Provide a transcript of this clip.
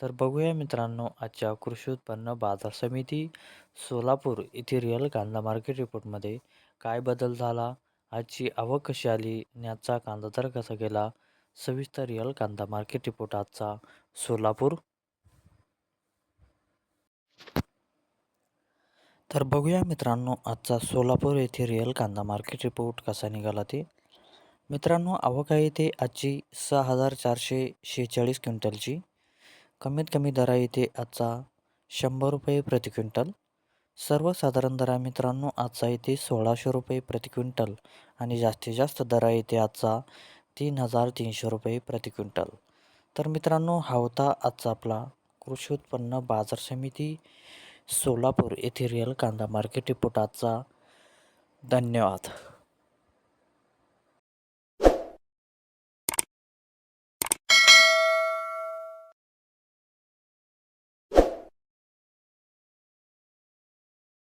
तर बघूया मित्रांनो आजच्या कृषी उत्पन्न बाजार समिती सोलापूर येथे रिअल कांदा मार्केट रिपोर्टमध्ये काय बदल झाला? आजची आवक कशी आली? याचा कांदा दर कसा गेला? सविस्तर रिअल कांदा मार्केट रिपोर्ट आजचा सोलापूर. तर बघूया मित्रांनो आजचा सोलापूर येथे रिअल कांदा मार्केट रिपोर्ट कसा निघाला ते. मित्रांनो आवक आहे ते आजची सहा हजार चारशे शेहेचाळीस क्विंटलची. कमीत कमी दरा येते आजचा शंभर रुपये प्रति क्विंटल. सर्वसाधारण दरा मित्रांनो आजचा येते सोळाशे रुपये प्रति क्विंटल आणि जास्तीत जास्त दरा येते आजचा तीन हजार तीनशे रुपये प्रति क्विंटल. तर मित्रांनो हा होता आजचा आपला कृषी उत्पन्न बाजार समिती सोलापूर येथे रिअल कांदा मार्केट रिपोर्ट आजचा. धन्यवाद.